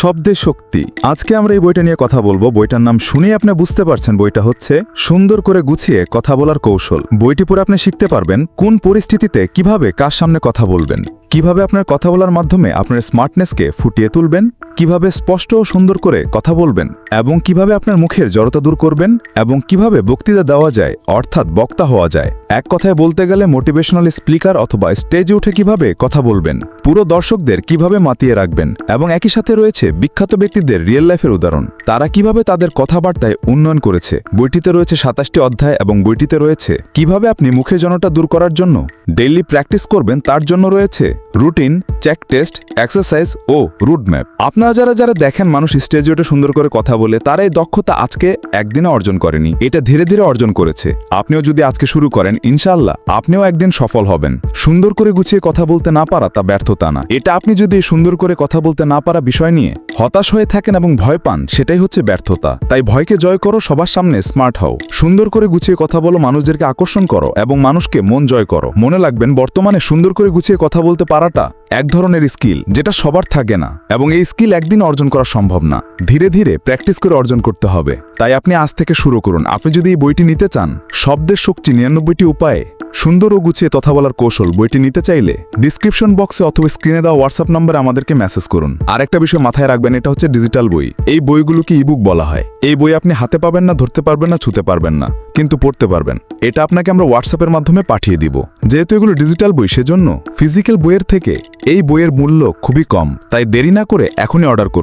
শব্দে শক্তি। আজকে আমরা এই বইটা নিয়ে কথা বলব। বইটার নাম শুনেই আপনি বুঝতে পারছেন বইটা হচ্ছে সুন্দর করে গুছিয়ে কথা বলার কৌশল। বইটি পড়ে আপনি শিখতে পারবেন কোন পরিস্থিতিতে কীভাবে কার সামনে কথা বলবেন। কীভাবে আপনার কথা বলার মাধ্যমে আপনার স্মার্টনেসকে ফুটিয়ে তুলবেন? কীভাবে স্পষ্ট ও সুন্দর করে কথা বলবেন? এবং কীভাবে আপনার মুখের জড়তা দূর করবেন? এবং কীভাবে বক্তৃতা দেওয়া যায়, অর্থাৎ বক্তা হওয়া যায়? এক কথায় বলতে গেলে মোটিভেশনাল স্পিকার অথবা স্টেজে উঠে কীভাবে কথা বলবেন? পুরো দর্শকদের কীভাবে মাতিয়ে রাখবেন? এবং একই সাথে রয়েছে বিখ্যাত ব্যক্তিদের রিয়েল লাইফের উদাহরণ। তারা কীভাবে তাদের কথাবার্তায় উন্নয়ন করেছে? বইটিতে রয়েছে সাতাশটি অধ্যায় এবং বইটিতে রয়েছে কীভাবে আপনি মুখে জনটা দূর করার জন্য ডেইলি প্র্যাকটিস করবেন তার জন্য রয়েছে রুটিন, চেক টেস্ট, এক্সারসাইজ ও রুট ম্যাপ আপনারা যারা যারা দেখেন মানুষ স্টেজে উঠে সুন্দর করে কথা বলে, তারা এই দক্ষতা আজকে একদিনে অর্জন করেনি। এটা ধীরে ধীরে অর্জন করেছে। আপনিও যদি আজকে শুরু করেন ইনশাল্লাহ আপনিও একদিন সফল হবেন। সুন্দর করে গুছিয়ে কথা বলতে না পারা তা ব্যর্থতা না। এটা আপনি যদি সুন্দর করে কথা বলতে না পারা বিষয় নিয়ে হতাশ হয়ে থাকেন এবং ভয় পান, সেটাই হচ্ছে ব্যর্থতা। তাই ভয়কে জয় করো, সবার সামনে স্মার্ট হও। সুন্দর করে গুছিয়ে কথা বলো, মানুষদেরকে আকর্ষণ করো এবং মানুষকে মন জয় করো। মনে রাখবেন, বর্তমানে সুন্দর করে গুছিয়ে কথা বলতে পারাটা এক ধরনের স্কিল যেটা সবার থাকে না এবং এই স্কিল একদিন অর্জন করা সম্ভব না। ধীরে ধীরে প্র্যাকটিস করে অর্জন করতে হবে। তাই আপনি আজ থেকে শুরু করুন। আপনি যদি এই বইটি নিতে চান, শব্দের শক্তি নিরানব্বইটি উপায়ে সুন্দর ও গুছিয়ে তথা বলার কৌশল বইটি নিতে চাইলে ডিসক্রিপশন বক্সে অথবা স্ক্রিনে দেওয়া হোয়াটসঅ্যাপ নম্বরে আমাদেরকে মেসেজ করুন। আর একটা বিষয় মাথায় রাখবেন, এটা হচ্ছে ডিজিটাল বই। এই বইগুলোকে ইবুক বলা হয়। এই বই আপনি হাতে পাবেন না, ধরতে পারবেন না, ছুতে পারবেন না, কিন্তু পড়তে পারবেন। এটা আপনাকে আমরা হোয়াটসঅ্যাপের মাধ্যমে পাঠিয়ে দিব। যেহেতু এগুলো ডিজিটাল বই, সেজন্য ফিজিক্যাল বইয়ের থেকে এই বইয়ের মূল্য খুবই কম। তাই দেরি না করে এখনই অর্ডার করুন।